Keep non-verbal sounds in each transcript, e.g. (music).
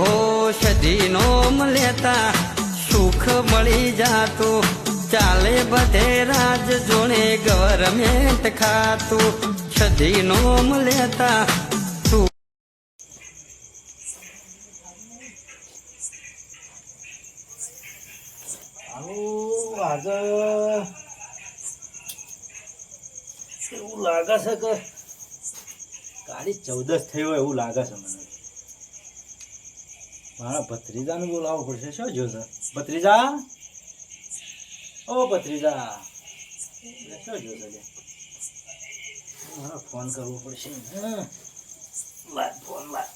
ઔષધિનો લેતા સુખ મળી જાતું. ચાલે બધે રાજ જોણે ગવર્મેન્ટ ખાતું. લેતા આવું આજે એવું લાગે છે કે ગાડી ચૌદસ થઈ હોય એવું લાગે છે મને. મારા ભત્રીજાને બોલાવવો પડશે. શું જોશે ભત્રીજા? ઓ ભત્રીજા. શું જોશે મારે ફોન કરવો પડશે. ફોન લાય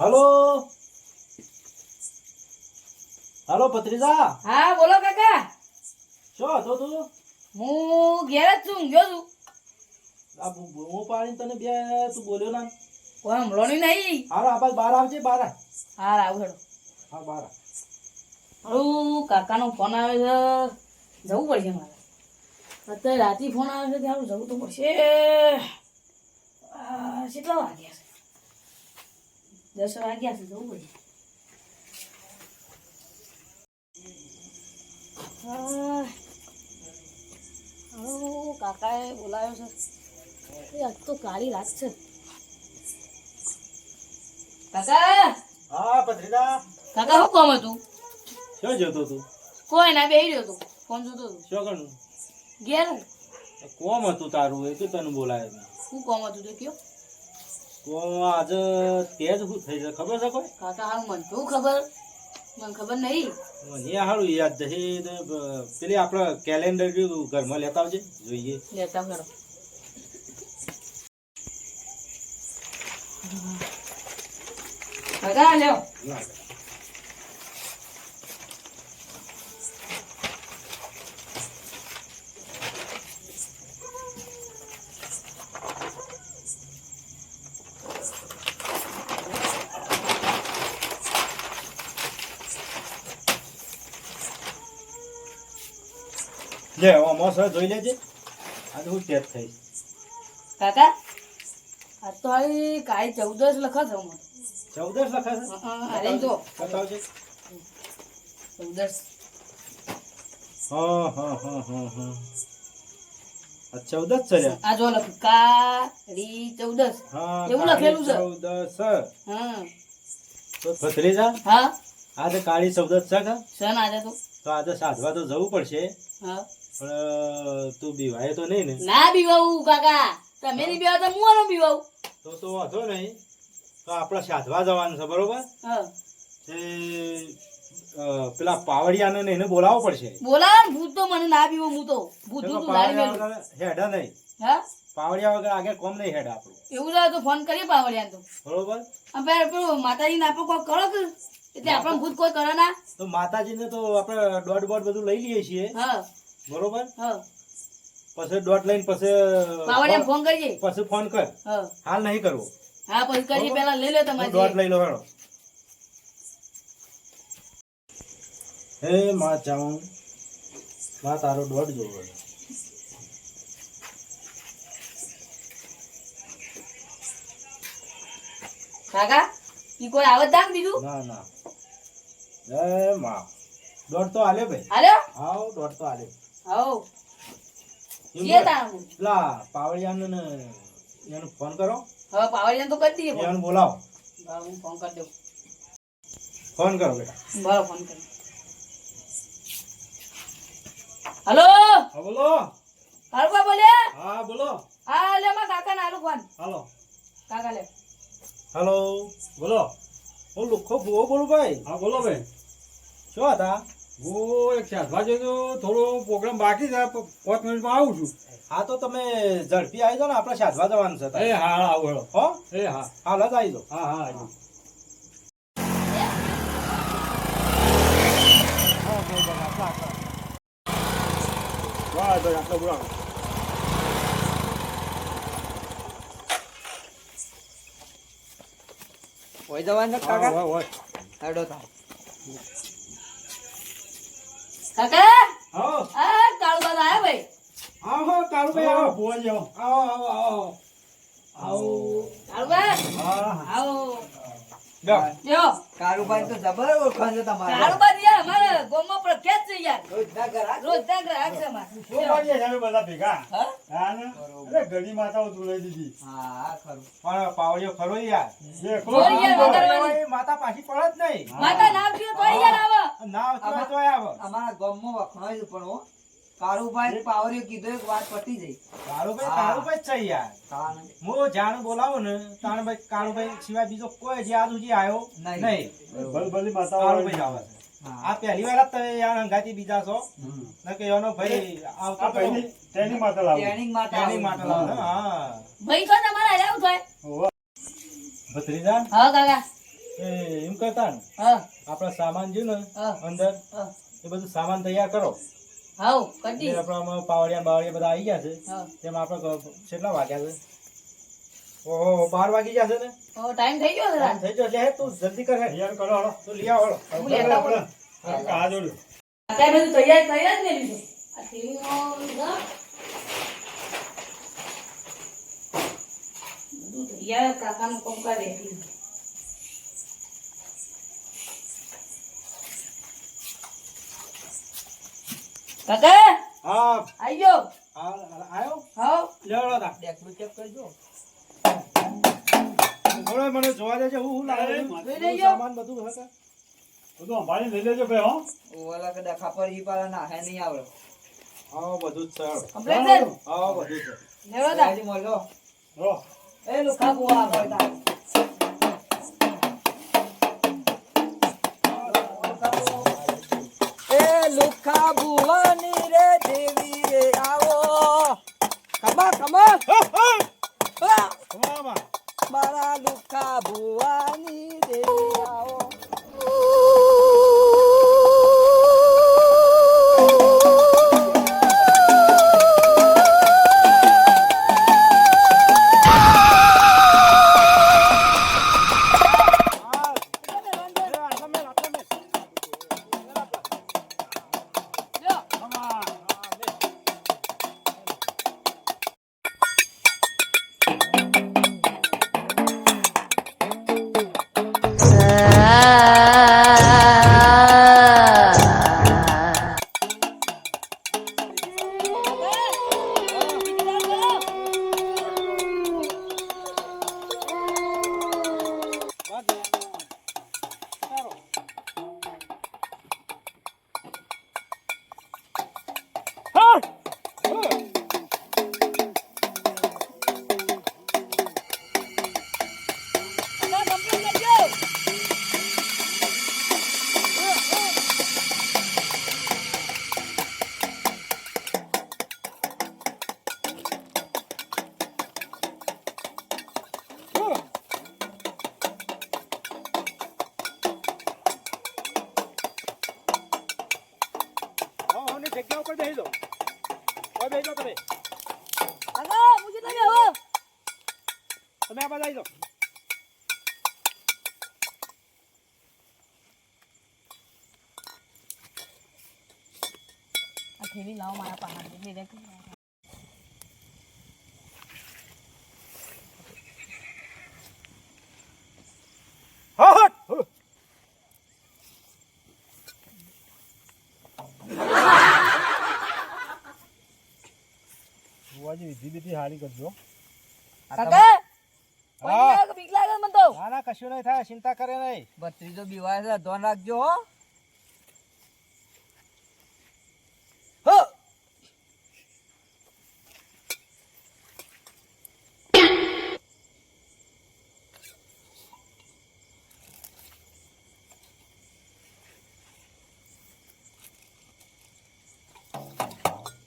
હલો? હલો ભત્રીજા? હા બોલો કાકા. શું હતો તું? હું ઘેર જ છું ગયો છું આ બૂમો પાડીને તને બે તું બોલ્યો ના? કોઈ હમલોની નહીં. હારો આ બાજુ બહાર આવજે બહાર આવ. હા આવું હેડો. હા બહાર હારું કાકાનો ફોન આવે છે. જવું પડશે મારે. અત્યારે રાતે ફોન આવે છે ત્યારે જવું તો પડશે. આ, કેટલા વાગ્યા છે? દસ વાગ્યા છે જવું પડશે. આ, હારું, કાકાએ બોલાવ્યો છે. એ આજ તો કાળી રાત છે. કાકા! હા ભત્રીજા કાકા શું કોમ હતું? શું જોતો તું? કોઈ ના બેહી રહ્યો હતો. ફોન જોતો તું શું કરનું ઘેર. કોમ હતું તારું? એ તો તને બોલાય શું કોમ હતું તે કયો? કોમ આજે તેજ શું થઈ છે. ખબર છે કોઈ? કાકા હા મને શું ખબર. મને ખબર નહીં. મને સારું યાદ છે પેલી આપણે કેલેન્ડર ઘરમાં લેતા આવજે જોઈએ. લેતા ફેરો કાકા લ્યો. લે આમાં સર જોઈ લેજે. આજે હું તેજ થઈ કાકા આ તો હારી કાઈ ચૌદસ લખા છે હું ચૌદસ લખા છે? અરે જો બતાવજે. ચૌદસ હા હા હા હા હા. આ ચૌદસ છે આ જો ચૌદસ હા એવું લખેલું છે. ચૌદસ હા. તો ભત્રીજા? હા. આજે કાળી ચૌદસ છે કે? સન આજે તો. તો આજે સાધવા તો જવું પડશે. હા. પણ તું બીવાય તો નહીં ને? ના બીવાવું કાકા. તમે નહીં બીવા તો હું બીવાવું તો તો વાંધો નહીં. તો આપણે સાધવા જવાનું છે બરોબર? હા. તે પેલા પાવડિયાને ને એને બોલાવવો પડશે. બોલાવો ભૂત તો મને ના બીવો હું તો. ભૂત તો હેડા નહીં. હા? પાવડિયા વગર આગળ કોમ નહીં હેડા આપણું. એવું થાય તો ફોન કરીએ પાવડિયા તો. બરોબર? અમે પેલા માતાજી ને આપણે કોઈ કરો કે? એટલે આપણને ભૂત કોઈ કરે ના. તો માતાજીને તો આપણે દોઢ બોટ બધું લઈ લઈએ છીએ. હા. બરોબર? હા. પછી દોઢ લઈને પછી ફોન કરજે. પછી ફોન કર. હાલ નહીં કરવો હા પછી કરજે પેલા લઈ લો તમારે દોઢ લઈ લો હેડો હે માં જાઉં. માં તારો દોઢ જોવો કાકા ઈ કોઈ આવત દાખ બીજું ના ના. હે માં. દોઢ તો આલે ભાઈ. હાલ્યો હા દોઢ તો આલે પાવડિયાને એનો ફોન કરો. હા પાવડિયા તો કરી દઈએ એને બોલાવો. હું ફોન કરી દઉં. ફોન કરો બેટા. બરો ફોન કરી. હલો? હા બોલો. કાળુબા બોલ્યા હા બોલો. હા લે માં કાકા નાલું ફોન. હાલો. કાકા લે. હાલો. બોલો. હું લુખો ભૂવો બોલું ભાઈ? હા બોલો ભાઈ શું હતા હું એક તો થોડો પ્રોગ્રામ બાકી છે. પાંચ મિનિટમાં આવું છું. હા તો તમે ઝડપી આવી જાઓ ને. આપણે સાધવા જવાનું છે એ હા હા આવું હો? એ હા. હાલ જ આવી જાઓ. હા હા આવું. બસ બસ આટલો બોલાવો. હોય જવાનું હા, કાકા? હોય, હોય. હેડો તા કાકા? આવો આ કાળુબા આવ્યો ભાઈ. આવો કાળુબા આવો. બોલ જાઓ આવો. આવો આવો આવો. કાળુબા આવો. કારુભાઈ તો જબર ઓળખાણ છે તમારે. કાળુબા યાર અમારે ગામમાં પ્રખ્યાત છે યાર. રોજના ઘરાક. રોજના ગ્રાહક છે અમારે. શું કરીએ છે બધા ભેગા? હા? હા ને? અરે ઘણી માતાઓ ધોલાઈ દીધી. હા ખરું. પણ પાવડિયો ખરો યાર. માતા પાછી પડત નહીં. માતા નામ કયો? તો યાર આવે. અમારા ગામમાં વખણાય પણ હો. કારુભાઈ પાવરીઓ કીધું એક વાત પતી જઈ કાળુભાઈ હા. છે યાર. હું જાણ બોલાવું ને તાણ ભાઈ સિવાય બીજો કોઈ હજી આજ સુધી આવ્યો નહીં. નહીં. માતા કાળુભાઈ આવે છે. આ પહેલી વાર તમે યાર હંગાતી બીજા છો. ન કે એનો ભાઈ આવતો આ ભાઈની તેની લાવો ટ્રેનિંગ માટે ટ્રેનિંગ માટે લાવો હા. ભાઈ તો તમારે હારે આવું ભત્રીજા? હા કાકા. એમ કરતા ને? હા. આપણા સામાન જો ને અંદર એ બધું સામાન તૈયાર કરો. હાઉ કટી. જે આપણામાં પાવડિયા બાવડિયા બધા આવી ગયા છે. હા. તેમાં આપણે કેટલા વાગ્યા છે? ઓહો બાર વાગી ગયા છે ને? ઓ ટાઈમ થઈ ગયો છે ટાઈમ થઈ ગયો એટલે હે તું જલ્દી કર. હે તૈયાર કરો હળો તું લઈ આવ હળો. હું લેતા આવું. આ જોડ્યું અત્યારે બધું તૈયાર તૈયાર જ છે. આ ટીવીનો ના. બધું તૈયાર કાકાનું કંકા દેખી કાકા હા. આઈ ગયો હા આ- આયો? હાઉ લેવડો તા. ચેક કરજો. થોડો મને જોવા દેજો હું હું લાગે. સામાન બધું હશે. બધું સંભાળી લઈ લેજો ભાઈ હો. ઓલા કે ડખા પર ઈ પાલા ના હે નહીં આવડે હા બધું જ હા બધું જ લેવડો તા. મળો. હો એ લુખા બુઆ બોલતા એ લુખા બુવાની રે દેવી રે આવો કમા કમા. મારા લુખા ભુવાની દેવી આવો. બાજુ આવી જાઓ. આ થેલી લાવો મારા પાસે દે દે હા, હા. હા. વિધિ હારી કરજો કાકા હા. બીક લાગે મને તો. ના ના કશું નહીં થાય ચિંતા કરે નહીં. ભત્રીજો બીવાય છે ધ્યાન રાખજો હો. હો.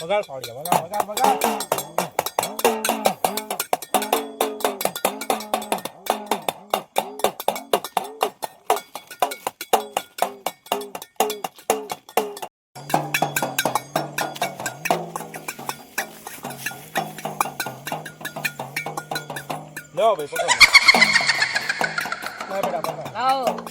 વગાડ પાડ્યા વગાડ વગાડ વગાડ પકડાવો ભાઈ પકડાવો લાવો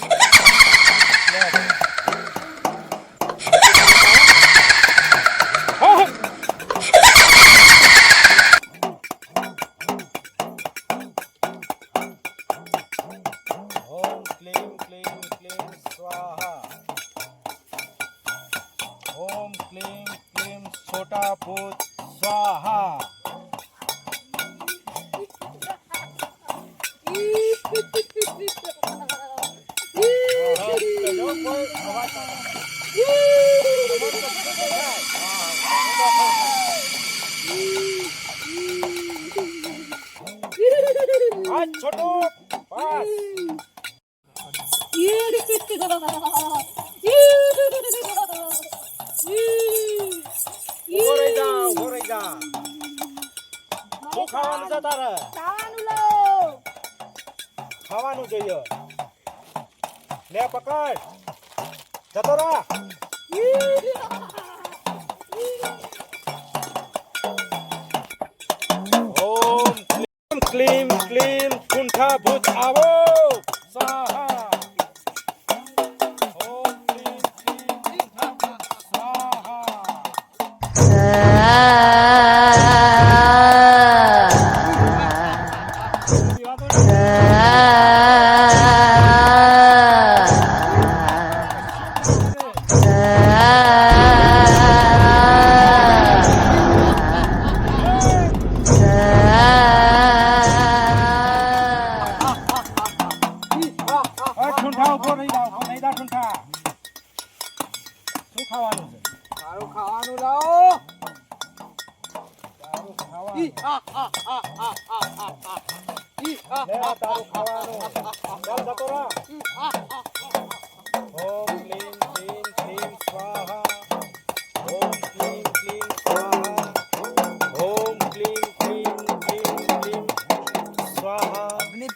Put. આ છોટો બસ ઊભો રહી જા ઊભો રહી જા. શું ખાવાનું છે તારે? ખાવાનું જોઈએ. લે પકડ. જતો રા ઓમ ક્લીમ ક્લીમ. ક્લીમ કુંઠા ભૂત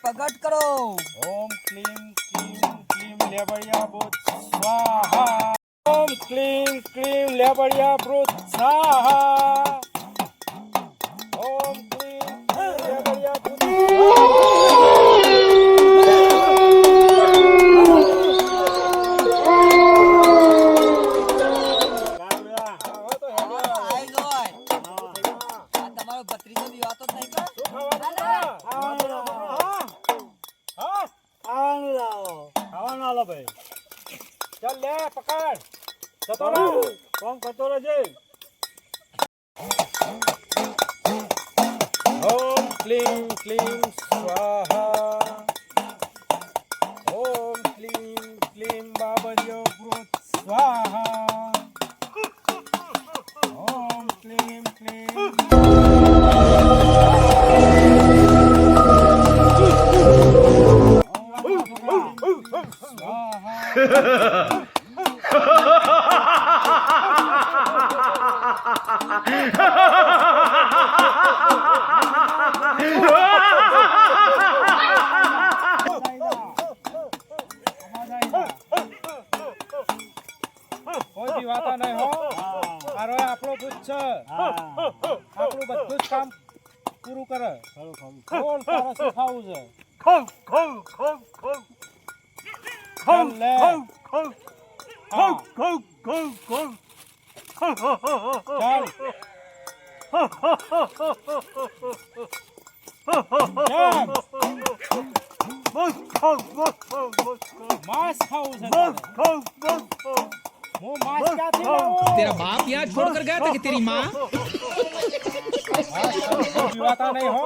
પ્રગટ કરો. ઓમ ક્લીમ ક્લીમ ક્લીમ લેબડિયા ભૂત સ્વાહા. ઓમ ક્લીમ ક્લીમ લેબડિયા ભૂત સ્વાહા. આલો ભાઈ. ચાલ લે પકડ. જતો રહો. કોમ કરતો રહેજે? ઓમ ક્લીમ ક્લીમ સ્વાહા. ઓમ ક્લીમ ક્લીમ બાબર્યો કૃત સ્વાહા. વાતા નહીં હો મારો આપણો ભૂત છે આપણું બધું જ કામ પૂરું કરે બોલ તારે શું ખાવું છે ચાલ લે હા. ચાલ ચાલ માંસ ખાવું છે તારે. હું માંસ ક્યાંથી લાવું? तेरा बाप यहाँ छोड़कर गया था कि तेरी माँ नहीं हो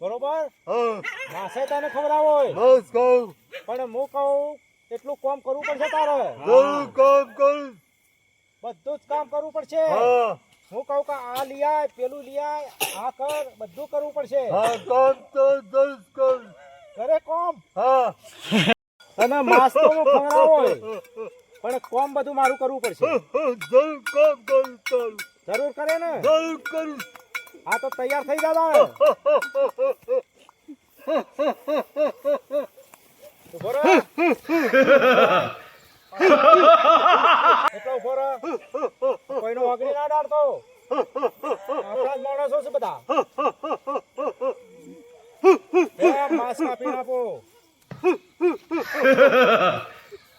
બરોબર માસે તને ખવડાવો પણ હું કહું એટલું કામ કરવું પડશે તારે. બધું જ કામ કરવું પડશે. હું. કહું કે આ લઈ આય પેલું લઈ આય આ કર બધું કરવું પડશે. ઘરે કોમ અને માસ તો હું હોય પણ કોમ બધું મારું કરવું પડશે. જરૂર કરે ને? હા તો તૈયાર થઈ જા તારે. (laughs) ઊભો રહો એટલો ઊભો રહો કોઈનો વાગડી ના ડાળતો આપણા જ માણસો છે બધા એ માસ કાપી આપો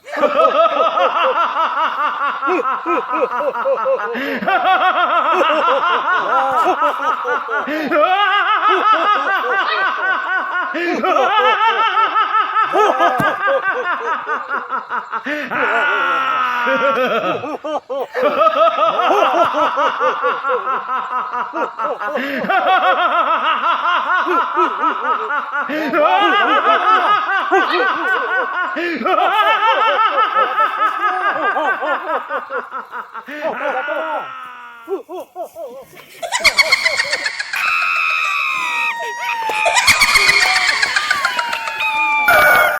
Ha ha ha ha! Oh, (laughs)